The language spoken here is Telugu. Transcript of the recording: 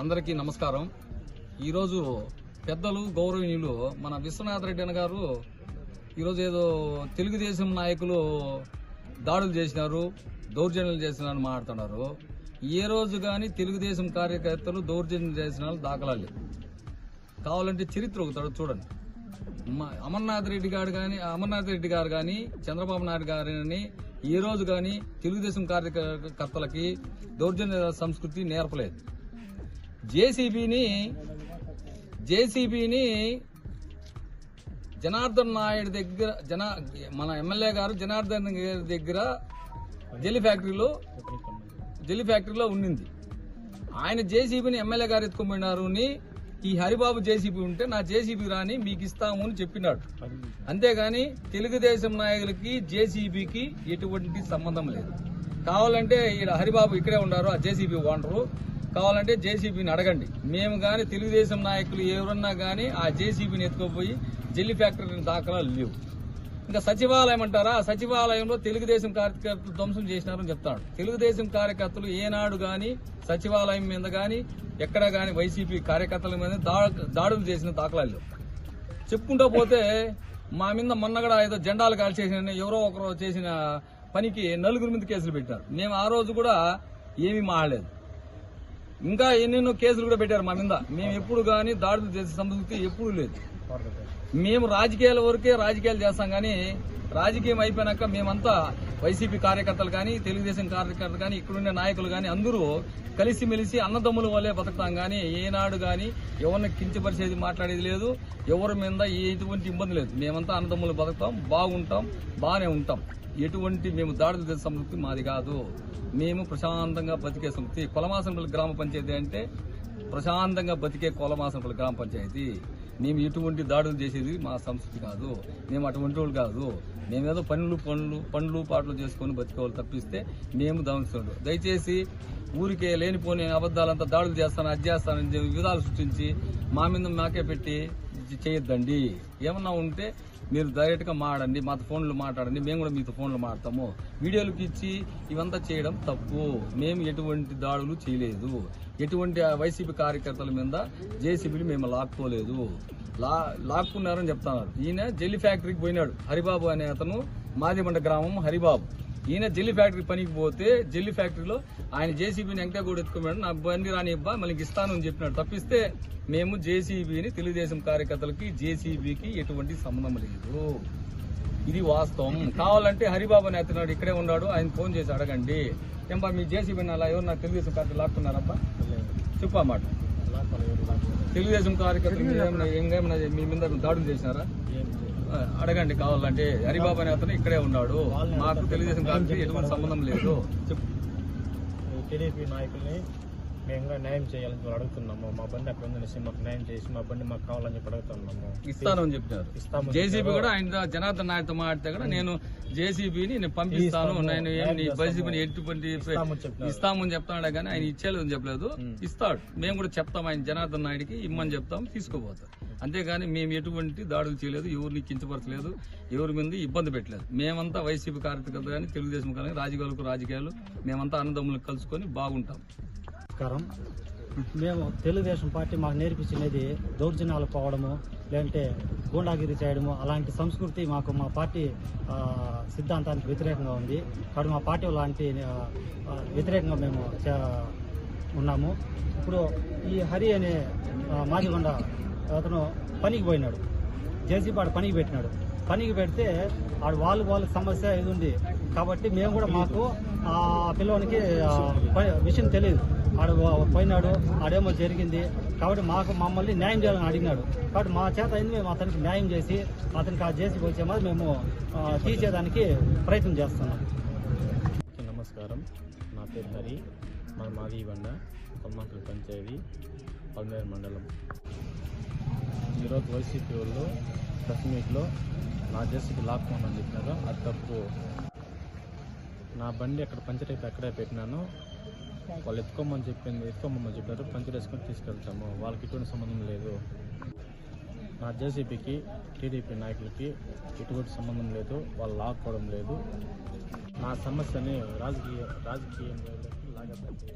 అందరికీ నమస్కారం. ఈరోజు పెద్దలు గౌరవనీయులు మన విశ్వనాథ్ రెడ్డి అన్న గారు ఈరోజు ఏదో తెలుగుదేశం నాయకులు దాడులు చేసినారు దౌర్జన్యాలు చేసినారని మాట్లాడుతున్నారు. ఏ రోజు కానీ తెలుగుదేశం కార్యకర్తలు దౌర్జన్యం చేసిన వాళ్ళు దాఖలాలు కావాలంటే చరిత్ర ఒకటి చూడండి. అమర్నాథ్ రెడ్డి గారు కానీ అమర్నాథ్ రెడ్డి గారు కానీ చంద్రబాబు నాయుడు గారిని ఈ రోజు కానీ తెలుగుదేశం కార్యకర్తలకి దౌర్జన్య సంస్కృతి నేర్పలేదు. జేసీబీని జేసీబీని జనార్దన్ నాయుడు దగ్గర జన మన ఎమ్మెల్యే గారు జనార్దన్ గారి దగ్గర జెల్లీ ఫ్యాక్టరీలో జెల్లీ ఫ్యాక్టరీలో ఉండింది ఆయన జేసీబీని ఎమ్మెల్యే గారు ఎత్తుకుపోయినారు అని ఈ హరిబాబు జేసీబీ ఉంటే నా జేసీబీ రాని మీకు ఇస్తాము అని చెప్పినాడు. అంతేగాని తెలుగుదేశం నాయకులకి జేసీబీకి ఎటువంటి సంబంధం లేదు. కావాలంటే ఈడ హరిబాబు ఇక్కడే ఉన్నారు ఆ జేసీబీ ఓనరు. కావాలంటే జేసీబీని అడగండి. మేము కానీ తెలుగుదేశం నాయకులు ఎవరన్నా కానీ ఆ జేసీబీని ఎత్తుకుపోయి జెల్లీ ఫ్యాక్టరీని దాఖలా లేవు. ఇంకా సచివాలయం అంటారా? ఆ సచివాలయంలో తెలుగుదేశం కార్యకర్తలు ధ్వంసం చేసినారని చెప్తాడు. తెలుగుదేశం కార్యకర్తలు ఏనాడు గాని సచివాలయం మీద గాని ఎక్కడ గాని వైసీపీ కార్యకర్తల మీద దా- దాడులు చేసిన దాఖలాలు లేవు. చెప్పుకుంటూ పోతే మా మీద మొన్న కూడా ఏదో జెండాలు కాల్చేసిన ఎవరో ఒకరు చేసిన పనికి నలుగురు మీద కేసులు పెట్టారు. మేము ఆ రోజు కూడా ఏమీ మాడలేదు ఇంకా ఎన్నెన్నో కేసులు కూడా పెట్టారు మా మీద. మేము ఎప్పుడు కానీ దాడులు చేసే సంస్కృతి ఎప్పుడు లేదు. మేము రాజకీయాల వరకే రాజకీయాలు చేస్తాం కానీ రాజకీయం అయిపోయినాక మేమంతా వైసీపీ కార్యకర్తలు కానీ తెలుగుదేశం కార్యకర్తలు కానీ ఇక్కడుండే నాయకులు కానీ అందరూ కలిసిమెలిసి అన్నదమ్ముల వల్లే బతుకుతాం కానీ ఏనాడు కానీ ఎవరిని కించపరిచేది మాట్లాడేది లేదు ఎవరి మీద ఎటువంటి ఇబ్బంది లేదు. మేమంతా అన్నదమ్ములు బతుకుతాం బాగుంటాం బాగానే ఉంటాం. ఎటువంటి మేము దాడులు సంతృప్తి మాది కాదు. మేము ప్రశాంతంగా బతికే సంతృప్తి కొలమాసనపల్లి గ్రామ పంచాయతీ అంటే ప్రశాంతంగా బతికే కొలమాసనపల్లి గ్రామ పంచాయతీ. మేము ఎటువంటి దాడులు చేసేది మా సంస్కృతి కాదు. మేము అటువంటి వాళ్ళు కాదు. మేమేదో పనులు పనులు పనులు పాటలు చేసుకొని బతికోవాలి తప్పిస్తే మేము దమనిస్తుండు దయచేసి ఊరికే లేనిపోని అబద్ధాలంతా దాడులు చేస్తాను అది చేస్తానని విధాలు సృష్టించి మా మీద మాకే పెట్టి చేయొద్దండి. ఏమన్నా ఉంటే మీరు డైరెక్ట్గా మాడండి మాతో ఫోన్లు మాట్లాడండి మేము కూడా మీతో ఫోన్లు మాడతాము వీడియోలకు ఇచ్చి ఇవంతా చేయడం తప్పు. మేము ఎటువంటి దాడులు చేయలేదు. ఎటువంటి వైసీపీ కార్యకర్తల మీద జేసీబీలు మేము లాక్కోలేదు. లా లాక్కున్నారని చెప్తున్నారు. ఈయన జెల్లీ ఫ్యాక్టరీకి పోయినాడు. హరిబాబు అనే అతను మాదిమండ గ్రామం హరిబాబు. ఈయన జెల్లి ఫ్యాక్టరీ పనికి పోతే జెల్లి ఫ్యాక్టరీలో ఆయన జేసీబీని వెంకటగూడ ఎత్తుకున్నాడు. నా బండి రాని ఇబ్బా మళ్ళీ ఇస్తాను అని చెప్పినాడు. తప్పిస్తే మేము జేసీబీని తెలుగుదేశం కార్యకర్తలకి జేసీబీకి ఎటువంటి సంబంధం లేదు. ఇది వాస్తవం. కావాలంటే హరిబాబు అతను ఇక్కడే ఉన్నాడు. ఆయన ఫోన్ చేసి అడగండి. ఏంపా మీ జేసీబీని అలా ఎవరు నాకు తెలుగుదేశం కార్యకర్తలు లాక్కున్నారబ్బా? చెప్పా మాట. తెలుగుదేశం కార్యకర్తలు ఏమైనా ఇంకేమైనా మీ మీద దాడులు చేసినారా? అడగండి కావాలంటే. హరిబాబు అనే అతను ఇక్కడే ఉన్నాడు. మాకు తెలుగుదేశం కార్యకర్తలు ఎటువంటి సంబంధం లేదు. చెప్పు. టీడీపీ నాయకుల్ని మేము ఇంకా న్యాయం చేయాలని చెప్పి అడుగుతున్నాము. మా బండి అక్కడ ఉందనేసి మాకు న్యాయం చేసి మా బండి మాకు కావాలని చెప్పి అడుగుతున్నాము. ఇస్తాను అని చెప్పినారు. ఇస్తామని జేసీబీ కూడా ఆయన జనార్దన్ నాయుడుతో మాట్లాడితే కూడా నేను జేసీబీని నేను పంపిస్తాను ఇస్తాము, నేను ఏం నీ న్యాయం వైసీపీని ఎటువంటి ఇస్తామని చెప్తాడు కానీ ఆయన ఇచ్చేలేదని చెప్పలేదు. ఇస్తాడు. మేము కూడా చెప్తాం ఆయన జనార్దన్ నాయుడికి ఇమ్మని చెప్తాం తీసుకోపోతాం అంతేగాని మేము ఎటువంటి దాడులు చేయలేదు ఎవరిని కించపరచలేదు ఎవరి మీద ఇబ్బంది పెట్టలేదు. మేమంతా వైసీపీ కార్యకర్తలు కానీ తెలుగుదేశం కానీ రాజకీయాలకు రాజకీయాలు మేమంతా అన్నదమ్ములకు కలుసుకొని బాగుంటాం. నమస్కారం. మేము తెలుగుదేశం పార్టీ మాకు నేర్పించినది దౌర్జన్యాలు పోవడము లేదంటే గూండాగిరి చేయడము అలాంటి సంస్కృతి మాకు మా పార్టీ సిద్ధాంతానికి వ్యతిరేకంగా ఉంది. కాబట్టి మా పార్టీ లాంటి వ్యతిరేకంగా మేము చే- ఉన్నాము. ఇప్పుడు ఈ హరి అనే ఆ, మాదిగొండ అతను పనికి పోయినాడు. జేసీపాడు ఆడు పనికి పెట్టినాడు. పనికి పెడితే ఆడు వాళ్ళు సమస్య ఇది ఉంది? కాబట్టి మేము కూడా మాకు ఆ పిల్లవానికి విషయం తెలియదు. ఆడు పోయినాడు ఆడేమో జరిగింది. కాబట్టి మాకు మమ్మల్ని న్యాయం చేయాలని అడిగినాడు. కాబట్టి మా చేత అయింది మేము అతనికి న్యాయం చేసి అతనికి ఆ చేసి వచ్చే మాది మేము తీసేదానికి ప్రయత్నం చేస్తున్నాం. నమస్కారం. నా పేరు హరి. మా మాది బండ కొమ్మాకల్ పంచాయతీ పల్మేరు మండలం. ఈరోజు వైసీపీ వాళ్ళు ప్రెస్ మీట్లో నా జెస్కి లాక్కోమని చెప్పినారు. అది తప్పు. నా బండి అక్కడ పంచర్ అయితే అక్కడే పెట్టినాను. వాళ్ళు ఎత్తుకోమని చెప్పింది ఎత్తుకోమని చెప్పారు పంచర్ వేసుకొని తీసుకెళ్తాము. వాళ్ళకి ఎటువంటి సంబంధం లేదు. నా జేసీపీకి టీడీపీ నాయకులకి ఎటువంటి సంబంధం లేదు. వాళ్ళు లాక్కోవడం లేదు. నా సమస్యని రాజకీయ రాజకీయంగా లాగదండి